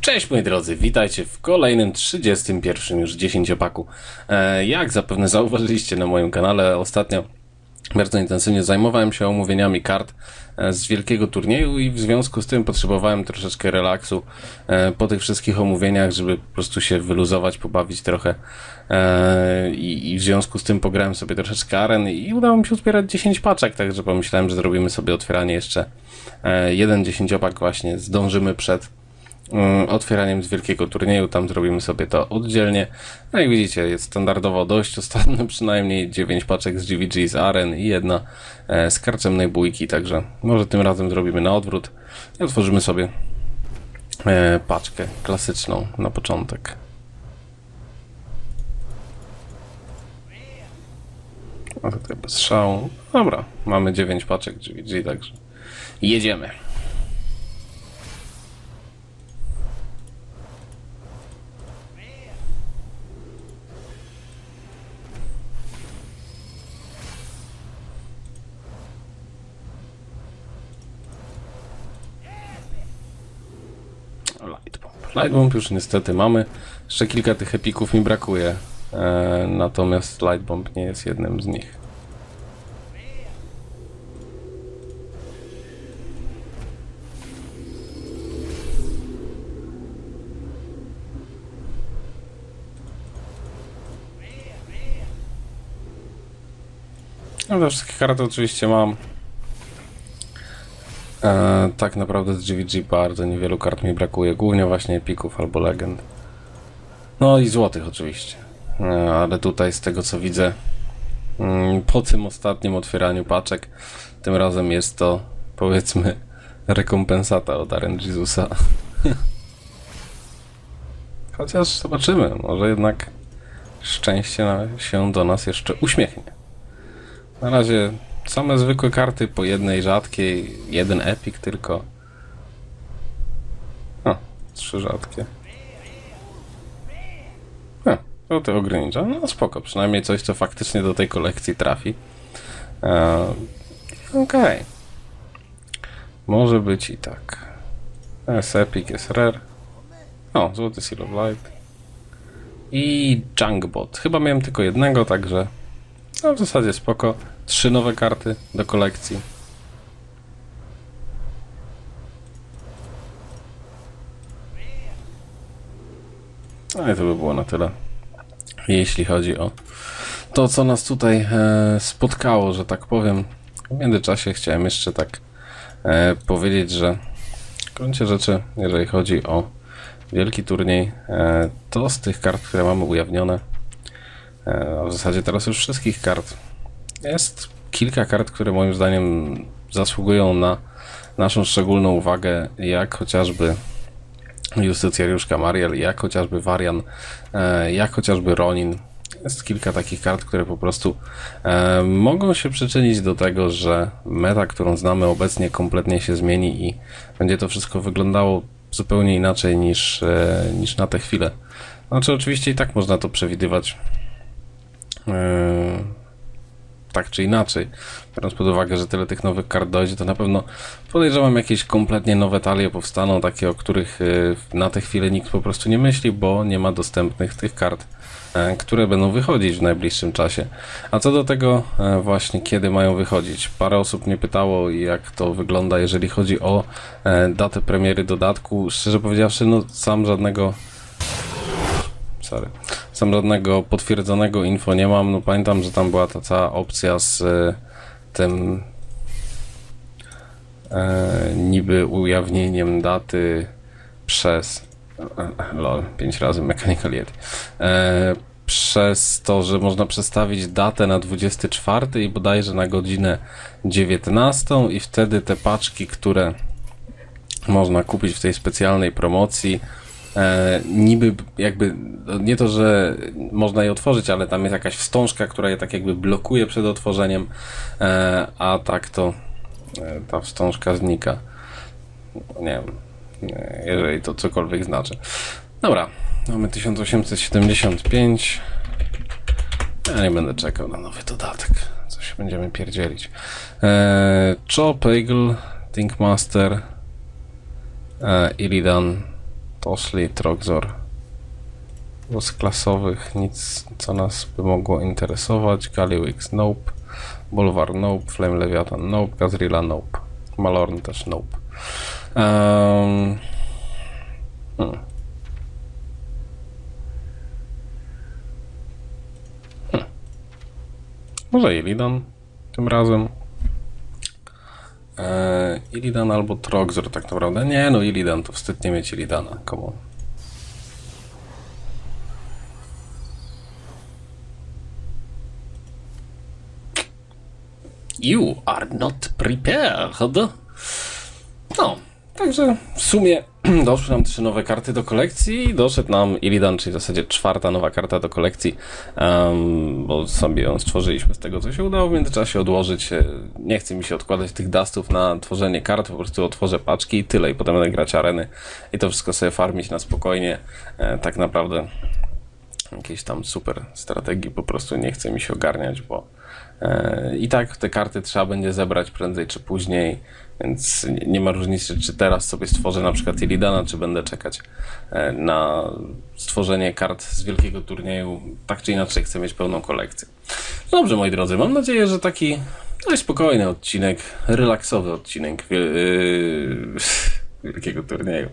Cześć moi drodzy, witajcie w kolejnym 31 już 10 paku. E, jak zapewne zauważyliście na moim kanale ostatnio bardzo intensywnie zajmowałem się omówieniami kart e, z wielkiego turnieju i w związku z tym potrzebowałem troszeczkę relaksu e, po tych wszystkich omówieniach, żeby po prostu się wyluzować, pobawić trochę i, w związku z tym pograłem sobie troszeczkę aren i udało mi się uzbierać 10 paczek, także pomyślałem, że zrobimy sobie otwieranie jeszcze jeden dziesięciopak właśnie, zdążymy przed otwieraniem z wielkiego turnieju, tam zrobimy sobie to oddzielnie. No jak widzicie, jest standardowo dość ostatnio, przynajmniej 9 paczek z GVG z Aren i jedna e, z karczemnej bójki, także może tym razem zrobimy na odwrót i otworzymy sobie e, paczkę klasyczną na początek. A tutaj bez szału. Dobra, mamy 9 paczek GVG, także jedziemy. Lightbomb. Już niestety mamy. Jeszcze kilka tych epików mi brakuje. E, natomiast Lightbomb nie jest jednym z nich. No te wszystkie karty oczywiście mam. E, tak naprawdę z GVG bardzo niewielu kart mi brakuje. Głównie właśnie epików albo legend. No i złotych oczywiście. E, ale tutaj z tego co widzę mm, po tym ostatnim otwieraniu paczek tym razem jest to powiedzmy rekompensata od Aren Jezusa. Chociaż zobaczymy, może jednak szczęście się do nas jeszcze uśmiechnie. Na razie same zwykłe karty po jednej rzadkiej, jeden epic tylko. O, trzy rzadkie. A, to to ogranicza. No spoko, przynajmniej coś, co faktycznie do tej kolekcji trafi. E, Okej. Może być i tak. Jest epic, jest rare. O, złoty Seal of Light. I Junkbot. Chyba miałem tylko jednego, także no w zasadzie spoko. Trzy nowe karty do kolekcji. No i to by było na tyle. Jeśli chodzi o to, co nas tutaj e, spotkało, że tak powiem. W międzyczasie chciałem jeszcze tak e, powiedzieć, że w gruncie rzeczy, jeżeli chodzi o wielki turniej, e, to z tych kart, które mamy ujawnione, a w zasadzie teraz już wszystkich kart, jest kilka kart, które moim zdaniem zasługują na naszą szczególną uwagę, jak chociażby Justycjariusz Kamariel, jak chociażby Varian, e, jak chociażby Ronin. Jest kilka takich kart, które po prostu e, mogą się przyczynić do tego, że meta, którą znamy obecnie, kompletnie się zmieni i będzie to wszystko wyglądało zupełnie inaczej niż, e, niż na tę chwilę. Znaczy, oczywiście i tak można to przewidywać. Tak czy inaczej, biorąc pod uwagę, że tyle tych nowych kart dojdzie, to na pewno podejrzewam jakieś kompletnie nowe talie powstaną, takie o których y, na tę chwilę nikt po prostu nie myśli, bo nie ma dostępnych tych kart, e, które będą wychodzić w najbliższym czasie. A co do tego e, właśnie, kiedy mają wychodzić? Parę osób mnie pytało, jak to wygląda, jeżeli chodzi o e, datę premiery dodatku. Szczerze powiedziawszy, no sam żadnego sorry. Sam żadnego potwierdzonego info nie mam. No pamiętam, że tam była ta cała opcja z e, tym e, niby ujawnieniem daty przez lol, pięć razy Mechanical Yeti. E, przez to, że można przestawić datę na 24 i bodajże na godzinę 19 i wtedy te paczki, które można kupić w tej specjalnej promocji. E, niby jakby, no nie to, że można je otworzyć, ale tam jest jakaś wstążka, która je tak jakby blokuje przed otworzeniem, e, a tak to e, ta wstążka znika. Nie wiem, e, jeżeli to cokolwiek znaczy. Dobra, mamy 1875. Ja nie będę czekał na nowy dodatek. Coś będziemy pierdzielić. E, Chop, Eagle, Thinkmaster, e, Illidan, Toshli, Trogzor. Z klasowych nic, co nas by mogło interesować. Galiwix, nope. Bolvar, nope. Flame Leviathan, nope. Gazrilla, nope. Malorn też nope. Um, hmm. Hmm. Może Illidan tym razem. Eee, Illidan albo Trogzor tak naprawdę. Nie no, Illidan to wstyd nie mieć Illidana. Komu? You are not prepared. No, także w sumie doszły nam trzy nowe karty do kolekcji. Doszedł nam Illidan, czyli w zasadzie czwarta nowa karta do kolekcji, um, bo sobie ją stworzyliśmy z tego, co się udało w międzyczasie odłożyć. E, Nie chce mi się odkładać tych dustów na tworzenie kart, po prostu otworzę paczki i tyle, i potem będę grać areny i to wszystko sobie farmić na spokojnie. E, tak naprawdę jakiejś tam super strategii po prostu nie chce mi się ogarniać, bo e, i tak te karty trzeba będzie zebrać prędzej czy później, więc nie- ma różnicy, czy teraz sobie stworzę na przykład Illidana, czy będę czekać e, na stworzenie kart z wielkiego turnieju. Tak czy inaczej chcę mieć pełną kolekcję. Dobrze, moi drodzy, mam nadzieję, że taki dość spokojny odcinek, relaksowy odcinek. Wie, wielkiego turnieju.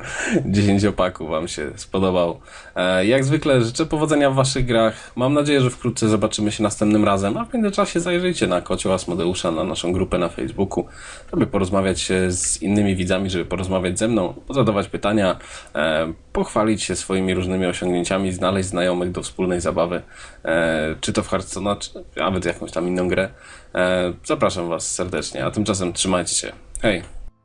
10 opaków Wam się spodobał. E, Jak zwykle życzę powodzenia w Waszych grach. Mam nadzieję, że wkrótce zobaczymy się następnym razem, a w międzyczasie zajrzyjcie na Kocioł Asmodeusza, na naszą grupę na Facebooku, żeby porozmawiać z innymi widzami, żeby porozmawiać ze mną, zadawać pytania, e, pochwalić się swoimi różnymi osiągnięciami, znaleźć znajomych do wspólnej zabawy, e, czy to w Hearthstone'a, czy nawet jakąś tam inną grę. Zapraszam Was serdecznie, a tymczasem trzymajcie się. Hej!